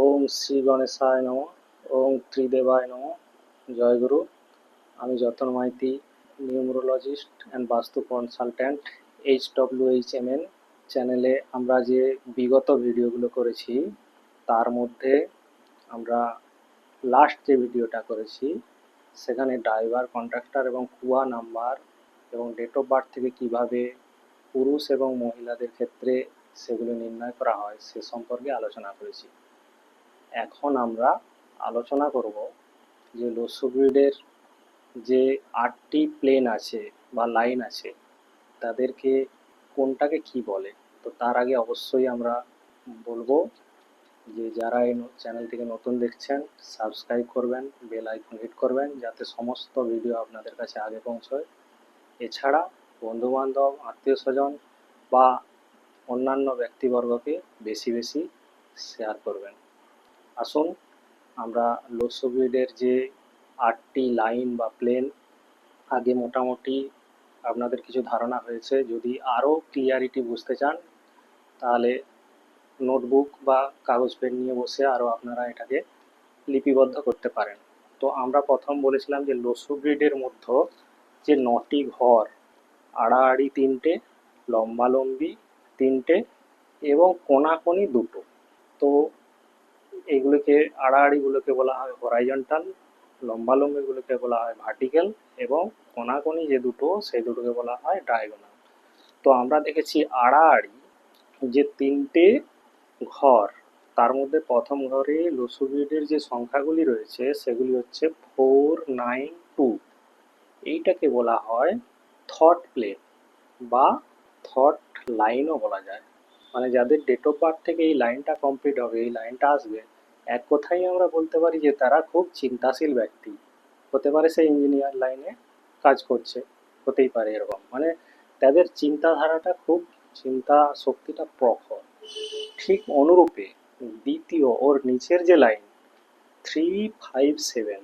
ওম শ্রী গণেশায় নম, ওম ত্রিদেবায় নম। জয়গুরু আমি Jatan Maity, numerologist and vastu consultant H W H M N চ্যানেলে আমরা যে বিগত ভিডিওগুলো করেছি, তার মধ্যে আমরা লাস্ট যে ভিডিওটা করেছি, সেখানে ড্রাইভার কন্ট্রাক্টর এবং কুয়া নাম্বার এবং ডেট অফ বার্থ থেকে কীভাবে পুরুষ এবং মহিলাদের ক্ষেত্রে সেগুলো নির্ণয় করা হয়, সে সম্পর্কে আলোচনা করেছি। এখন আমরা আলোচনা করব যে লোসোগ্রিডের যে আটটি প্লেন আছে বা লাইন আছে, তাদেরকে কোনটাকে কি বলে? তো তার আগে অবশ্যই আমরা বলব যে যারা এই চ্যানেল থেকে নতুন দেখছেন সাবস্ক্রাইব করবেন বেল আইকন হিট করবেন, যাতে সমস্ত ভিডিও আপনাদের কাছে আগে পৌঁছয়। এছাড়া বন্ধুবান্ধব আত্মীয় স্বজন বা অন্যান্য ব্যক্তিবর্গকে বেশি বেশি শেয়ার করবেন। আসুন আমরা লোসোগ্রিডের যে আটটি লাইন বা প্লেন আগে মোটামুটি আপনাদের কিছু ধারণা হয়েছে। যদি আরও ক্লিয়ারিটি বুঝতে চান, তাহলে নোটবুক বা কাগজ পেন নিয়ে বসে আরও আপনারা এটাকে লিপিবদ্ধ করতে পারেন। তো আমরা প্রথম বলেছিলাম যে লোসোগ্রিডের মধ্যে যে নটি ঘর, আড়াআড়ি তিনটে লম্বালম্বি তিনটে এবং কোনাকোনি দুটো। তো এগুলোকে আড়াআড়িগুলোকে বলা হয় হরাইজন্টাল লম্বালম্বিগুলোকে বলা হয় ভার্টিক্যাল এবং কোনাকোনি যে দুটো সেই দুটোকে বলা হয় ডায়াগোনাল তো আমরা দেখেছি আড়াআড়ি যে তিনটে ঘর, তার মধ্যে প্রথম ঘরে লসুগ্রিডের যে সংখ্যাগুলি রয়েছে সেগুলি হচ্ছে ফোর নাইন টু এইটাকে বলা হয় থট প্লেন বা থট লাইনও বলা যায়। মানে যাদের ডেট অফ বার্থ থেকে এই লাইনটা কমপ্লিট হবে, এই লাইনটা আসবে এক কথাই আমরা বলতে পারি যে তারা খুব চিন্তাশীল ব্যক্তি। হতে পারে সে ইঞ্জিনিয়ার লাইনে কাজ করছে, হতেই পারে এরকম। মানে তাদের চিন্তাধারাটা খুব চিন্তা শক্তিটা প্রখর। ঠিক অনুরূপে দ্বিতীয় ওর নিচের যে লাইন থ্রি ফাইভ সেভেন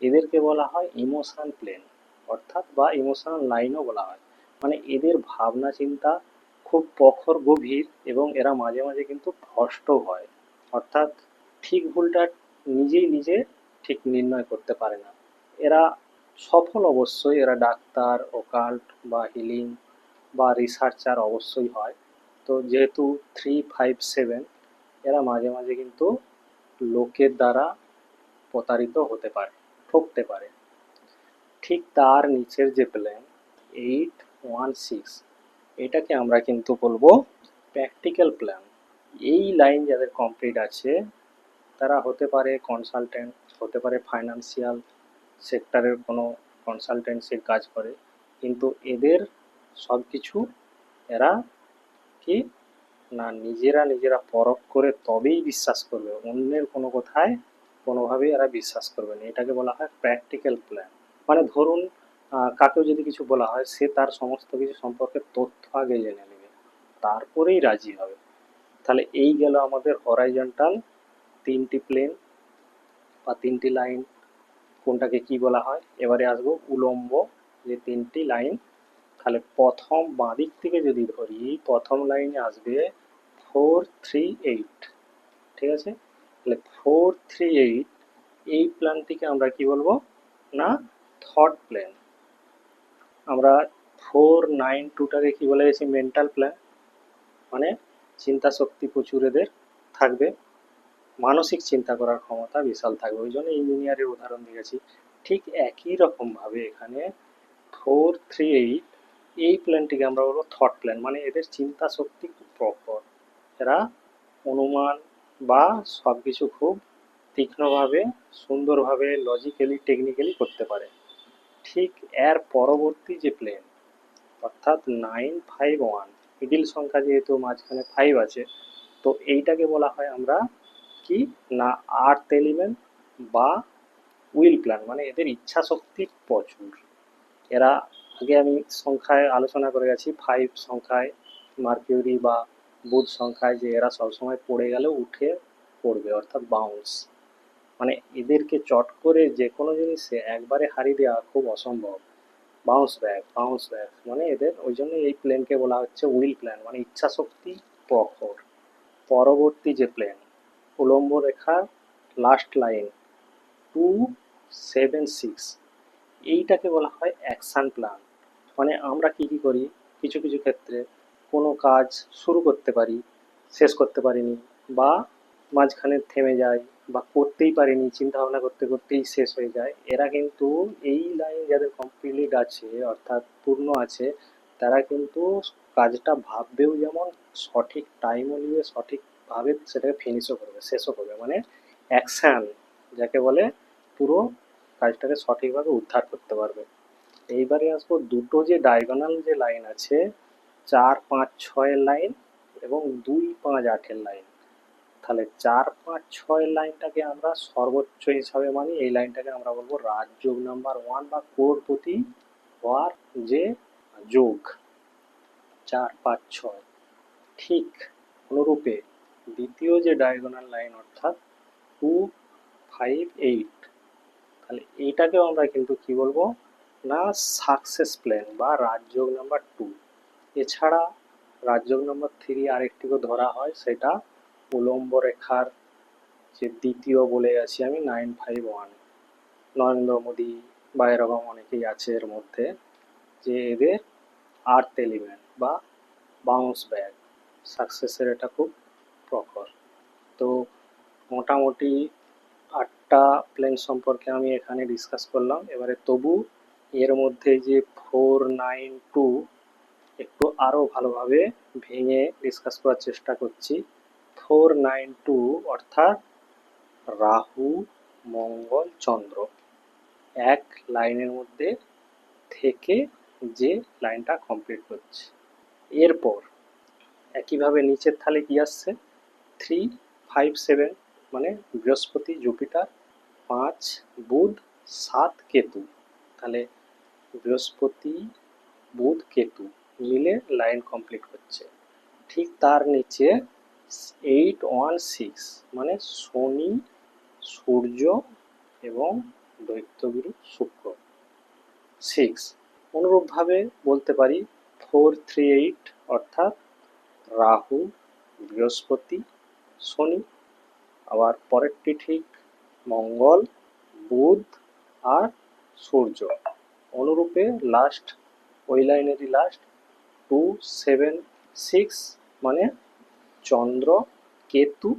এদেরকে বলা হয় ইমোশন প্লেন অর্থাৎ বা ইমোশনাল লাইনও বলা হয়। মানে এদের ভাবনা চিন্তা খুব প্রখর, গভীর এবং এরা মাঝে মাঝে কিন্তু ভ্রষ্ট হয়। অর্থাৎ ঠিক ভুলটা নিজেই নিজে ঠিক নির্ণয় করতে পারে না। এরা সফল অবশ্যই, এরা ডাক্তার, ওকাল্ট বা হিলিং বা রিসার্চার অবশ্যই হয়। তো যেহেতু থ্রি ফাইভ সেভেন এরা মাঝে মাঝে কিন্তু লোকের দ্বারা প্রতারিত হতে পারে, ঠকতে পারে। ঠিক তার নিচের যে প্ল্যান এইট ওয়ান সিক্স এটাকে আমরা কিন্তু বলব প্র্যাকটিক্যাল প্ল্যান এই লাইন যাদের কমপ্লিট আছে তারা হতে পারে কনসালটেন্ট হতে পারে ফাইন্যান্সিয়াল সেক্টরের কোনো কনসালটেন্সির কাজ করে। কিন্তু এদের সব কিছু এরা কি? না, নিজেরা নিজেরা পরখ করে তবেই বিশ্বাস করবে। অন্যের কোনো কথায় কোনোভাবেই এরা বিশ্বাস করবে না। এটাকে বলা হয় প্র্যাকটিক্যাল প্ল্যান মানে ধরুন কাকেও যদি কিছু বলা হয়, সে তার সমস্ত কিছু সম্পর্কে তথ্য আগে জেনে নেবে। তারপরেই রাজি হবে। তাহলে এই গেল আমাদের হরাইজন্টাল তিনটি প্লেন বা তিনটি লাইন কোনটাকে কি বলা হয়? এবারে আসব উলম্ব যে তিনটি লাইন তাহলে প্রথম বাঁদিক থেকে যদি ধরি, প্রথম লাইনে আসবে ফোর থ্রি এইট ঠিক আছে? তাহলে ফোর থ্রি এইট এই প্ল্যানটিকে আমরা কি বলব? না থট প্ল্যান আমরা ফোর নাইন টুটাকে কি বলে গেছি? মেন্টাল প্ল্যান মানে চিন্তা শক্তি প্রচুর এদের থাকবে। মানসিক চিন্তা করার ক্ষমতা বিশাল থাকবে। ওই জন্য ইঞ্জিনিয়ারের উদাহরণ দিয়েছি। ঠিক একই রকমভাবে এখানে ফোর থ্রি এইট এই প্ল্যানটিকে আমরা বলব থট প্ল্যান মানে এদের চিন্তা শক্তি খুব প্রখর এরা অনুমান বা সব কিছু খুব তীক্ষ্ণভাবে, সুন্দরভাবে লজিক্যালি টেকনিক্যালি করতে পারে। ঠিক এর পরবর্তী যে প্লেন অর্থাৎ নাইন ফাইভ ওয়ান মিডিল সংখ্যা যেহেতু মাঝখানে ফাইভ আছে, তো এইটাকে বলা হয় আমরা কি? না আর্থ এলিমেন্ট বা উইল প্ল্যান মানে এদের ইচ্ছা শক্তি প্রচুর। এরা, আগে আমি সংখ্যায় আলোচনা করে গেছি ফাইভ সংখ্যায় মার্কিউরি বা বুধ সংখ্যায় যে এরা সবসময় পড়ে গেলে উঠে পড়বে, অর্থাৎ বাউন্স মানে এদেরকে চট করে যে কোনো জিনিসে একবারে হারিয়ে দেওয়া খুব অসম্ভব। বাউন্স ব্যাক বাউন্স ব্যাক মানে এদের ওই জন্য এই প্লেনকে বলা হচ্ছে উইল প্ল্যান মানে ইচ্ছা শক্তি প্রখর। পরবর্তী যে প্লেন উলম্ব রেখার last line two seven six এইটাকে বলা হয় অ্যাকশান প্ল্যান মানে আমরা কি কি করি? কিছু কিছু ক্ষেত্রে কোনো কাজ শুরু করতে পারি, শেষ করতে পারিনি, বা মাঝখানে থেমে যায়, বা করতেই পারিনি চিন্তা ভাবনা করতে করতেই শেষ হয়ে যায়। এরা কিন্তু এই লাইন যাদের কমপ্লিট আছে, অর্থাৎ পূর্ণ আছে, তারা কিন্তু কাজটা ভাববেও যেমন সঠিক টাইমও নিয়ে সঠিকভাবে সেটাকে ফিনিশও করবে, শেষও করবে। মানে অ্যাকশান যাকে বলে পুরো কাজটাকে সঠিকভাবে উদ্ধার করতে পারবে। এইবারে আসব দুটো যে ডায়াগোনাল যে লাইন আছে, চার, পাঁচ, ছয়ের লাইন এবং দুই, পাঁচ, আটের লাইন তাহলে চার, পাঁচ ছয় লাইনটাকে আমরা সর্বোচ্চ হিসাবে মানি। এই লাইনটাকে আমরা বলব রাজযোগ নাম্বার ওয়ান বা কোরপতি হওয়ার যে যোগ। চার, পাঁচ, ছয়। ঠিক অনুরূপে দ্বিতীয় যে ডায়াগোনাল লাইন অর্থাৎ টু ফাইভ এইট তাহলে এইটাকেও আমরা কিন্তু কি বলব? না সাকসেস প্ল্যান বা রাজযোগ নাম্বার টু এছাড়া রাজযোগ নাম্বার থ্রি আরেকটিকে ধরা হয়, সেটা উলম্ব রেখার যে দ্বিতীয় বলে আছি আমি nine five one Narendra Modi বা এরকম অনেকেই আছে এর মধ্যে, যে এদের আর্থ এলিমেন্ট বা বাউন্স ব্যাক সাকসেসের এটা খুব প্রখর তো মোটামুটি আটটা প্লেন সম্পর্কে আমি এখানে ডিসকাস করলাম। এবারে তবু এর মধ্যে যে ফোর নাইন টু একটু আরও ভালোভাবে ভেঙে ডিসকাস করার চেষ্টা করছি। ফোর নাইন টু অর্থাৎ রাহু, মঙ্গল, চন্দ্র এক লাইনের মধ্যে থেকে যে লাইনটা কমপ্লিট করছে। এরপর একইভাবে নিচের থালে কি আসছে? থ্রি ফাইভ সেভেন মানে বৃহস্পতি, জুপিটার, পাঁচ, বুধ, সাত, কেতু। তাহলে বৃহস্পতি, বুধ, কেতু মিলে লাইন কমপ্লিট করছে। ঠিক তার নিচে এইট ওয়ান সিক্স মানে শনি, সূর্য এবং দৈত্যগুরু শুক্র। সিক্স অনুরূপভাবে বলতে পারি ফোর থ্রি এইট অর্থাৎ রাহু, বৃহস্পতি শনি, আবার পরেরটি ঠিক মঙ্গল, বুধ আর সূর্য। অনুরূপে লাস্ট ওই লাইনেরই লাস্ট টু সেভেন সিক্স মানে চন্দ্র, কেতু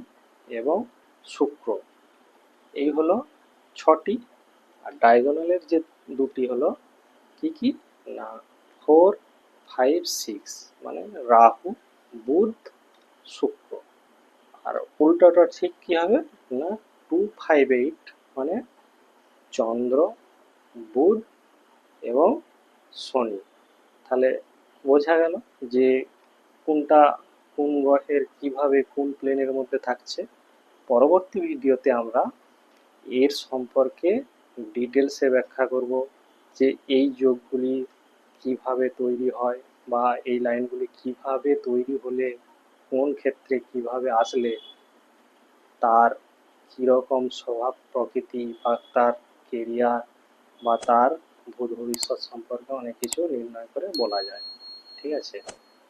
এবং শুক্র। এই হলো ছটি। আর ডায়াগোনালের যে দুটি হলো কি কি? না ফোর ফাইভ সিক্স মানে রাহু, বুধ, শুক্র। উল্টোটা ঠিক কি হবে? না টু ফাইভ এইট মানে চন্দ্র, বুধ এবং শনি। তাহলে বোঝা গেল যে কোনটা কোন গ্রহের কীভাবে কোন প্লেনের মধ্যে থাকছে। পরবর্তী ভিডিওতে আমরা এর সম্পর্কে ডিটেলসে ব্যাখ্যা করব যে এই যোগগুলি কীভাবে তৈরি হয় বা এই লাইনগুলি কীভাবে তৈরি হলে কোন ক্ষেত্রে কীভাবে আসলে তার কীরকম স্বভাব, প্রকৃতি বা তার কেরিয়ার বা তার ভূত ভবিষ্যৎ সম্পর্কে অনেক কিছু নির্ণয় করে বলা যায়। ঠিক আছে?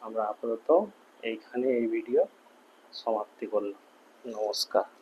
আমরা আপাতত এইখানে এই ভিডিও সমাপ্তি করলাম। নমস্কার।